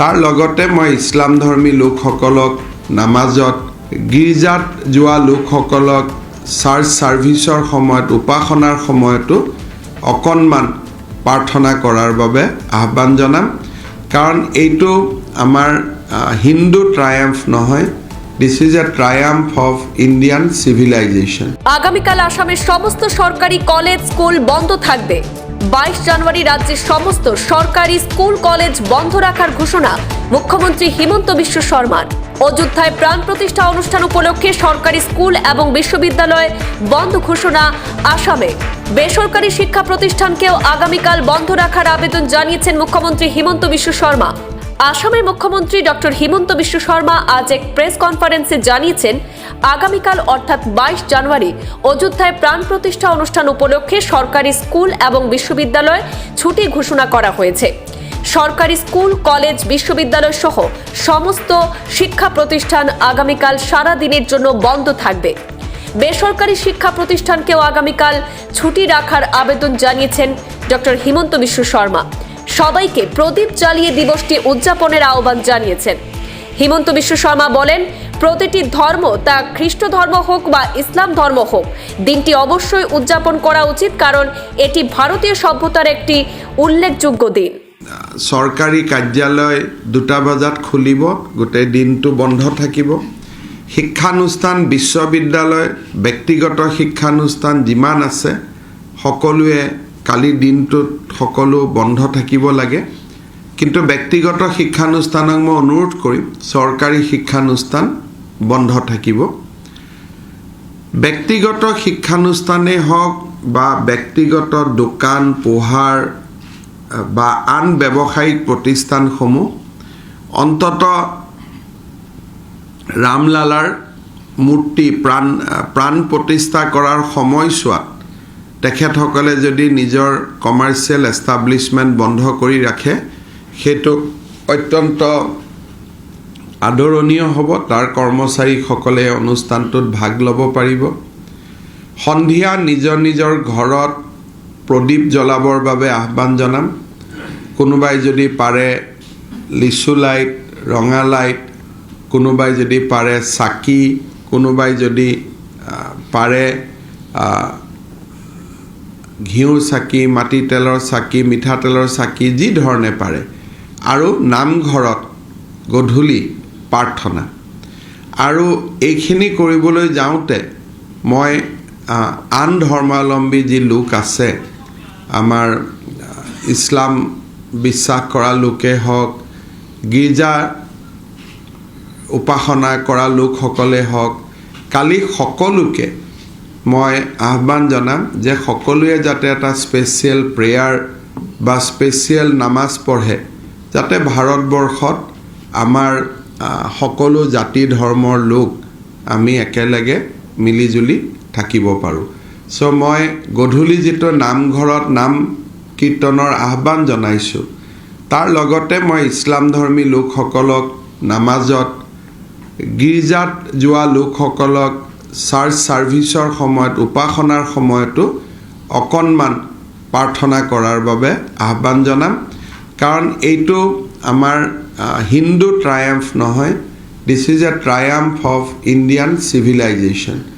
তাৰ লগতে মই ইছলাম ধৰ্মী লোকসকলক, নামাজত গীৰ্জাত যোৱা লোকসকলক চাৰ্চ ছাৰ্ভিচৰ সময়ত, উপাসনাৰ সময়তো অকণমান প্ৰাৰ্থনা কৰাৰ বাবে আহ্বান জনাম। কাৰণ এইটো আমাৰ হিন্দু ট্ৰায়াম্ফ নহয় this is a triumph of Indian civilisation আগামীকাল আসামের সমস্ত সরকারি কলেজ, স্কুল বন্ধ থাকবে। বাইশ জানুয়ারি রাজ্যের সমস্ত সরকারি স্কুল, কলেজ বন্ধ রাখার ঘোষণা মুখ্যমন্ত্রী হিমন্ত বিশ্ব শর্মার। অযোধ্যায় প্রাণ প্রতিষ্ঠা অনুষ্ঠান উপলক্ষে সরকারি স্কুল এবং বিশ্ববিদ্যালয় বন্ধ ঘোষণা আসামে। বেসরকারি শিক্ষা প্রতিষ্ঠানকেও আগামীকাল বন্ধ রাখার আবেদন জানিয়েছেন মুখ্যমন্ত্রী হিমন্ত বিশ্ব শর্মা। আসামের মুখ্যমন্ত্রী ডক্টর হিমন্ত বিশ্ব শর্মা আজ এক প্রেস কনফারেন্সে জানিয়েছেন, আগামীকাল অর্থাৎ বাইশ জানুয়ারি অযোধ্যায় প্রাণ প্রতিষ্ঠা অনুষ্ঠান উপলক্ষে সরকারি স্কুল এবং বিশ্ববিদ্যালয় ছুটি ঘোষণা করা হয়েছে। সরকারি স্কুল, কলেজ, বিশ্ববিদ্যালয় সহ সমস্ত শিক্ষা প্রতিষ্ঠান আগামীকাল সারা দিনের জন্য বন্ধ থাকবে। বেসরকারি শিক্ষা প্রতিষ্ঠানকেও আগামীকাল ছুটি রাখার আবেদন জানিয়েছেন ডক্টর হিমন্ত বিশ্ব শর্মা। সবাইকে প্রদীপ জ্বালিয়ে দিবসটি উদযাপনের আহ্বান জানিয়েছেন। হিমন্ত বিশ্ব শর্মা বলেন, প্রতিটি ধর্ম তা খ্রিস্ট ধর্ম হোক বা ইসলাম ধর্ম হোক, দিনটি অবশ্যই উদযাপন করা উচিত কারণ এটি ভারতীয় সভ্যতার একটি উল্লেখযোগ্য দিন। চৰকাৰী কাৰ্যালয় দুটা বজাত খুলিব গোটেই দিনটো বন্ধ থাকিব। শিক্ষানুষ্ঠান, বিশ্ববিদ্যালয়, ব্যক্তিগত শিক্ষানুষ্ঠান যিমান আছে, সকলোৱে কালি দিনটোত সকলো বন্ধ থাকিব লাগে। কিন্তু ব্যক্তিগত শিক্ষানুষ্ঠানক মই অনুৰোধ কৰিম, চৰকাৰী শিক্ষানুষ্ঠান বন্ধ থাকিব। ব্যক্তিগত শিক্ষানুষ্ঠানেই হওক বা ব্যক্তিগত দোকান, পোহাৰ বা আন ব্যৱসায়িক প্ৰতিষ্ঠানসমূহ, অন্তত ৰামলালাৰ মূৰ্তি প্ৰাণ প্ৰাণ প্ৰতিষ্ঠা কৰাৰ সময়ছোৱাত তেখেতসকলে যদি নিজৰ কমাৰ্চিয়েল এষ্টাব্লিছমেণ্ট বন্ধ কৰি ৰাখে, সেইটো অত্যন্ত আদৰণীয় হ'ব। তাৰ কৰ্মচাৰীসকলে অনুষ্ঠানটোত ভাগ ল'ব পাৰিব। সন্ধিয়া নিজৰ নিজৰ ঘৰত প্ৰদীপ জ্বলাবৰ বাবে আহ্বান জনাম। কোনোবাই যদি পাৰে লিচু লাইট, ৰঙা লাইট, কোনোবাই যদি পাৰে চাকি, কোনোবাই যদি পাৰে ঘিউৰ চাকি মাটি তেলৰ চাকি মিঠাতেলৰ চাকি, যি ধৰণে পাৰে। আৰু নামঘৰত গধূলি প্ৰাৰ্থনা। আৰু এইখিনি কৰিবলৈ যাওঁতে মই আন ধৰ্মাৱলম্বী যি লোক আছে, আমাৰ ইছলাম বিশ্বাস কৰা লোকে হওক, গীৰ্জা উপাসনা কৰা লোকসকলে হওক, কালি সকলোকে মই আহ্বান জনাম যে সকলোৱে যাতে এটা স্পেচিয়েল প্ৰেয়াৰ বা স্পেচিয়েল নামাজ পঢ়ে যাতে ভাৰতবৰ্ষত আমাৰ সকলো জাতি ধৰ্মৰ লোক আমি একেলগে মিলিজুলি থাকিব পাৰোঁ। চ' মই গধূলি যিটো নামঘৰত নাম কীৰ্তনৰ আহ্বান জনাইছোঁ তাৰ লগতে মই ইছলাম ধৰ্মী লোকসকলক নামাজত গীৰ্জাত যোৱা লোকসকলক চাৰ্চ ছাৰ্ভিচৰ সময়ত, উপাসনাৰ সময়তো অকণমান প্ৰাৰ্থনা কৰাৰ বাবে আহ্বান জনাম। কাৰণ এইটো আমাৰ হিন্দু ট্ৰায়াম্ফ নহয় this is a triumph of Indian civilisation